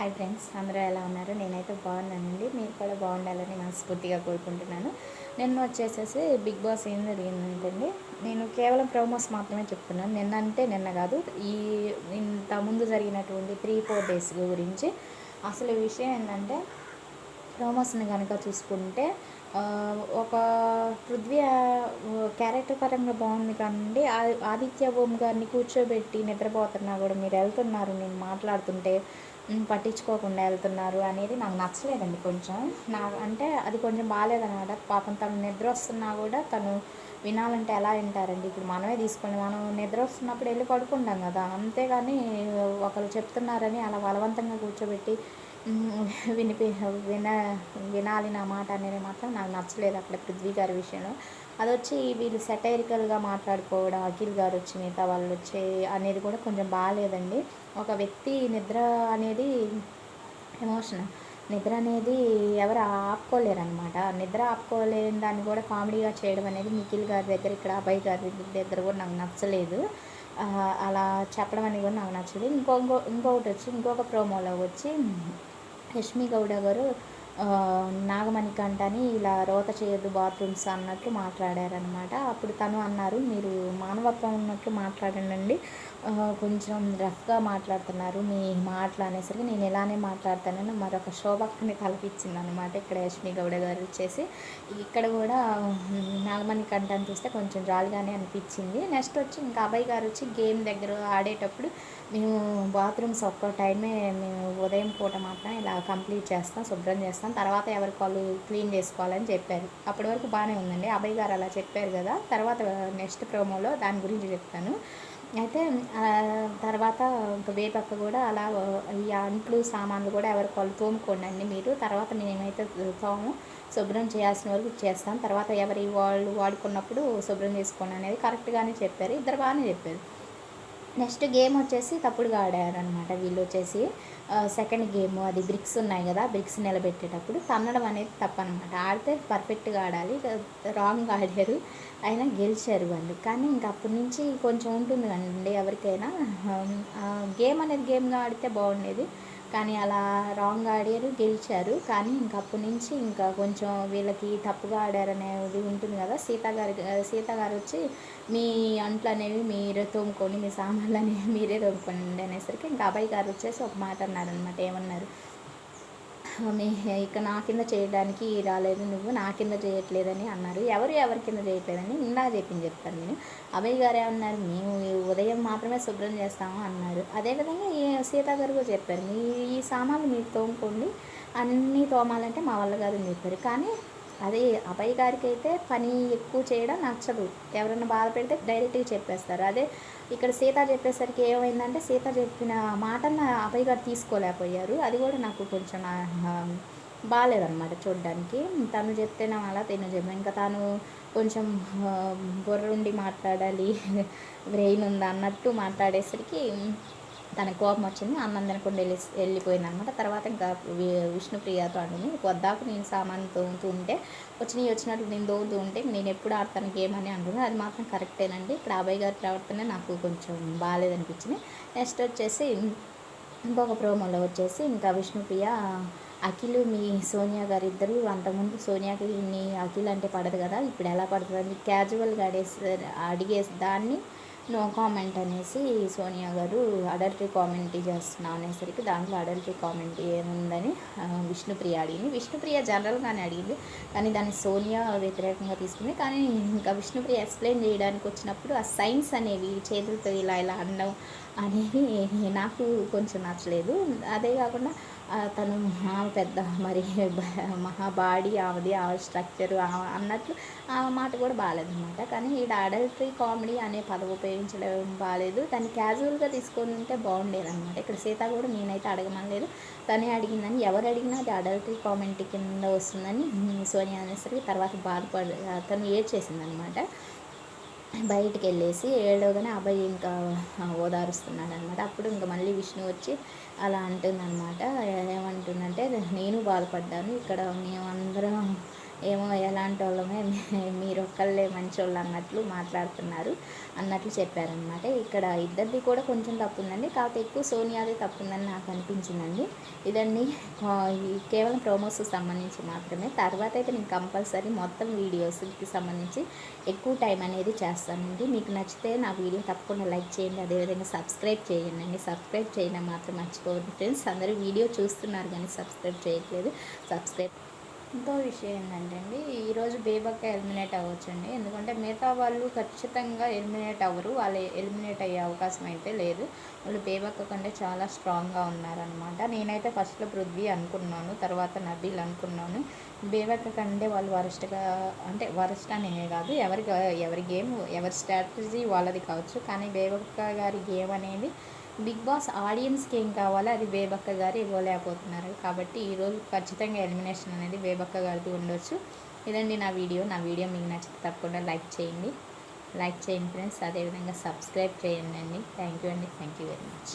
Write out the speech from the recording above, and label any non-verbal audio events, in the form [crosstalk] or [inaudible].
Hi friends అందరూ ఎలా ఉన్నారు? నేనైతే బాగున్నానండి. మీరు కూడా బాగుండాలని మనస్ఫూర్తిగా కోరుకుంటున్నాను. నిన్న వచ్చేసేసి బిగ్ బాస్ ఏం జరిగిందంటండి నేను కేవలం ప్రోమోస్ మాత్రమే చెప్తున్నాను. నిన్న అంటే నిన్న కాదు ఈ ఇంత ముందు జరిగినటువంటి త్రీ ఫోర్ డేస్ గురించి. అసలు విషయం ఏంటంటే ప్రోమోస్ని కనుక చూసుకుంటే ఒక పృథ్వీ క్యారెక్టర్ పరంగా బాగుంది కానీ ఆదిత్య ఓం గారిని కూర్చోబెట్టి నిద్రపోతున్నా కూడా మీరు వెళ్తున్నారు నేను మాట్లాడుతుంటే పట్టించుకోకుండా వెళ్తున్నారు అనేది నాకు నచ్చలేదండి కొంచెం. నా అంటే అది కొంచెం బాగాలేదన్నమాట. పాపం తను నిద్ర వస్తున్నా కూడా తను వినాలంటే ఎలా వింటారండి? ఇప్పుడు మనమే తీసుకోండి మనం నిద్ర వస్తున్నప్పుడు వెళ్ళి పడుకుంటాం కదా. అంతేగాని ఒకరు చెప్తున్నారని అలా బలవంతంగా కూర్చోబెట్టి వినిపి విన వినాలి నా మాట అనేది మాత్రం నాకు నచ్చలేదు అక్కడ పృథ్వీ గారి విషయంలో. అది వచ్చి వీళ్ళు సెటైరికల్గా మాట్లాడుకోవడం అఖిల్ గారు వచ్చి మిగతా వాళ్ళు వచ్చి అనేది కూడా కొంచెం బాగాలేదండి. ఒక వ్యక్తి నిద్ర అనేది ఎమోషన్ నిద్ర అనేది ఎవరు ఆపుకోలేరు అనమాట నిద్ర ఆపుకోలేని దాన్ని కూడా కామెడీగా చేయడం అనేది నిఖిల్ గారి దగ్గర ఇక్కడ అబ్బాయి గారి దగ్గర కూడా నాకు నచ్చలేదు. అలా చెప్పడం అనేది కూడా నాకు నచ్చలేదు. ఇంకో ఇంకో ఇంకొకటి వచ్చి ఇంకొక ప్రోమోలో వచ్చి రష్మి గౌడ గారు ఆ, ఇలా రోత చేయొద్దు బాత్రూమ్స్ అన్నట్లు మాట్లాడారనమాట అప్పుడు తను అన్నారు మీరు మానవత్వం ఉన్నట్లు మాట్లాడండి. కొంచెం రఫ్గా మాట్లాడుతున్నారు. మీ మాటలు అనేసరికి నేను ఎలానే మాట్లాడతానని మరొక శోభక్కని కల్పించింది అనమాట ఇక్కడ యశ్మి గౌడ గారు వచ్చేసి. ఇక్కడ కూడా నాగమణి కంటని చూస్తే కొంచెం జాలిగానే అనిపించింది. నెక్స్ట్ వచ్చి ఇంకా అబ్బాయి గారు వచ్చి గేమ్ దగ్గర ఆడేటప్పుడు మేము బాత్రూమ్స్ ఒక్క టైమే మేము ఉదయం పూట మాత్రం ఇలా కంప్లీట్ చేస్తాం శుభ్రం చేస్తాం. తర్వాత ఎవరికి వాళ్ళు క్లీన్ చేసుకోవాలని చెప్పారు. అప్పటి వరకు బాగానే ఉందండి. అబ్బాయి గారు అలా చెప్పారు కదా. తర్వాత నెక్స్ట్ ప్రోమోలో దాని గురించి చెప్తాను. అయితే తర్వాత ఇంకా వేపక్క కూడా అలా ఈ అంట్లు సామాన్లు కూడా ఎవరికి వాళ్ళు తోముకోండి మీరు. తర్వాత మేమైతే తోము శుభ్రం చేయాల్సిన వరకు చేస్తాం. తర్వాత ఎవరి వాళ్ళు వాడుకున్నప్పుడు శుభ్రం చేసుకోండి అనేది కరెక్ట్గానే చెప్పారు. ఇద్దరు బాగానే చెప్పారు. నెక్స్ట్ గేమ్ వచ్చేసి తప్పుడుగా ఆడారనమాట వీళ్ళు వచ్చేసి సెకండ్ గేమ్ అది బ్రిక్స్ ఉన్నాయి కదా బ్రిక్స్ నిలబెట్టేటప్పుడు తన్నడం అనేది తప్పనమాట ఆడితే పర్ఫెక్ట్గా ఆడాలి రాంగ్ ఆడారు అయినా గెలిచారు వాళ్ళు. కానీ ఇంక అప్పటి నుంచి కొంచెం ఉంటుంది కదండి ఎవరికైనా. గేమ్ అనేది గేమ్గా ఆడితే బాగుండేది. కానీ అలా రాంగ్ ఆడారు గెలిచారు. కానీ ఇంక అప్పటి నుంచి ఇంకా కొంచెం వీళ్ళకి తప్పుగా ఆడారనేది ఉంటుంది కదా. సీత గారి సీత గారు వచ్చి మీ అంట్లు అనేవి మీరే తోముకొని మీ సామాన్లు అనేవి మీరే తోముకోండి అనేసరికి ఇంకా అబ్బాయి గారు వచ్చేసి ఒక మాట అన్నారనమాట ఏమన్నారు? మీ ఇక నా కింద చేయడానికి రాలేదు నువ్వు నా కింద చేయట్లేదని అన్నారు. ఎవరు ఎవరి కింద చేయట్లేదని ఇందా చెప్పింది చెప్తాను నేను. అభయ్ గారు ఏమన్నారు? మేము ఉదయం మాత్రమే శుభ్రం చేస్తాము అన్నారు. అదేవిధంగా ఈ సీతా గారు కూడా చెప్పారు. మీ ఈ సామాన్లు మీరు తోముకోండి. అన్నీ తోమాలంటే మా వల్ల కాదని చెప్పారు. కానీ అదే అబ్బాయి గారికి అయితే పని ఎక్కువ చేయడం నచ్చదు. ఎవరైనా బాధ పెడితే డైరెక్ట్గా చెప్పేస్తారు. అదే ఇక్కడ సీత చెప్పేసరికి ఏమైందంటే సీత చెప్పిన మాటను అబ్బాయి గారు తీసుకోలేకపోయారు. అది కూడా నాకు కొంచెం బాగాలేదన్నమాట చూడడానికి. తను చెప్తేనే అలా తిను చెప్పాను ఇంకా తను కొంచెం ఆ, బుర్రుండి మాట్లాడాలి [laughs] బ్రెయిన్ ఉంది అన్నట్టు మాట్లాడేసరికి తనకి కోపం వచ్చింది అన్నం తినకుండా వెళ్ళి వెళ్ళిపోయింది అనమాట తర్వాత ఇంకా విష్ణుప్రియతో అంటుంది వద్దాకు నేను సామాన్ తోముతూ ఉంటే వచ్చినవి వచ్చినట్టు నేను తోముతూ ఉంటే నేను ఎప్పుడు ఆడతాను గేమ్ అని అంటుంది. అది మాత్రం కరెక్టేనండి. ఇక్కడ అబ్బాయి గారి ప్రవర్తన నాకు కొంచెం బాగాలేదనిపించింది. నెక్స్ట్ వచ్చేసి ఇంకొక ప్రోమోలో వచ్చేసి ఇంకా విష్ణుప్రియ అఖిల్ మీ సోనియా గారు ఇద్దరు అంతకుముందు సోనియాకి నీ అఖిల్ అంటే పడదు కదా ఇప్పుడు ఎలా పడుతుంది క్యాజువల్గా అడిగేసి అడిగేసి దాన్ని నో కామెంట్ అనేసి సోనియా గారు అడల్టరీ కామెంట్ చేస్తున్నా అనేసరికి దాంట్లో అడల్టరీ కామెంట్ ఏముందని విష్ణుప్రియ అడిగింది. విష్ణుప్రియ జనరల్గానే అడిగింది. కానీ దాన్ని సోనియా వ్యతిరేకంగా తీసుకుంది. కానీ ఇంకా విష్ణుప్రియ ఎక్స్ప్లెయిన్ చేయడానికి వచ్చినప్పుడు ఆ సైన్స్ అనేవి చేతులతో ఇలా ఇలా అనడం అనేవి నాకు కొంచెం నచ్చలేదు. అదే కాకుండా తను మహా పెద్ద మరి బ- [laughs] మహా బాడీ ఆమెది ఆమె స్ట్రక్చర్ అన్నట్లు ఆ మాట కూడా బాగాలేదన్నమాట కానీ ఈ అడల్టరీ కామెడీ అనే పదం ఉపయోగించడం బాగాలేదు దాన్ని క్యాజువల్గా తీసుకొని ఉంటే బాగుండేదన్నమాట. ఇక్కడ సీత కూడా నేనైతే అడగమనలేదు తనే అడిగిందని ఎవరు అడిగినా అది అడల్టరీ కామెంట్ కింద వస్తుందని సోనియా అనేసరికి తర్వాత బాధపడ తను ఏడ్చేసింది అనమాట బయటికి వెళ్ళేసి ఏడవగానే అబ్బాయి ఇంకా ఓదారుస్తున్నాడు అనమాట అప్పుడు ఇంకా మళ్ళీ విష్ణు వచ్చి అలా అంటుందన్నమాట ఏమంటుందంటే నేను బాధపడ్డాను. ఇక్కడ మేమందరం ఏమో ఎలాంటి వాళ్ళమే మీరు ఒక్కళ్ళే మంచోళ్ళు అన్నట్లు మాట్లాడుతున్నారు అన్నట్లు చెప్పారనమాట ఇక్కడ ఇద్దరిది కూడా కొంచెం తప్పు ఉందండి కాకపోతే ఎక్కువ సోనియాదే తప్పు ఉందని నాకు అనిపించిందండి. ఇదండి కేవలం ప్రోమోస్కి సంబంధించి మాత్రమే. తర్వాత అయితే నేను కంపల్సరీ మొత్తం వీడియోస్కి సంబంధించి ఎక్కువ టైం అనేది చేస్తానండి. మీకు నచ్చితే నా వీడియో తప్పకుండా లైక్ చేయండి. అదేవిధంగా సబ్స్క్రైబ్ చేయండి. అండి సబ్స్క్రైబ్ చేయడం మాత్రం మర్చిపోవద్దు ఫ్రెండ్స్. అందరూ వీడియో చూస్తున్నారు కానీ సబ్స్క్రైబ్ చేయట్లేదు. సబ్స్క్రైబ్ ఇంకో విషయం ఏంటంటే అండి ఈరోజు బేబక్క ఎలిమినేట్ అవ్వచ్చండి. ఎందుకంటే మిగతా వాళ్ళు ఖచ్చితంగా ఎలిమినేట్ అవ్వరు. వాళ్ళు ఎలిమినేట్ అయ్యే అవకాశం అయితే లేదు. వాళ్ళు బేబక్క కంటే చాలా స్ట్రాంగ్గా ఉన్నారనమాట నేనైతే ఫస్ట్లో పృథ్వీ అనుకున్నాను తర్వాత నబీల్ అనుకున్నాను. బేబక్క కంటే వాళ్ళు వరస్ట్గా అంటే వరస్ట్ అనే కాదు. ఎవరి ఎవరి గేమ్ ఎవరి స్ట్రాటజీ వాళ్ళది కావచ్చు. కానీ బేబక్క గారి గేమ్ అనేది బిగ్ బాస్ ఆడియన్స్కి ఏం కావాలో అది బేబక్క గారు ఇవ్వలేకపోతున్నారు. కాబట్టి ఈరోజు ఖచ్చితంగా ఎలిమినేషన్ అనేది బేబక్క గారిది ఉండొచ్చు. ఇదండి నా వీడియో. నా వీడియో మీకు నచ్చితే తప్పకుండా లైక్ చేయండి. లైక్ చేయండి ఫ్రెండ్స్. అదేవిధంగా సబ్స్క్రైబ్ చేయండి అండి. థ్యాంక్ యూ అండి. Thank you very much.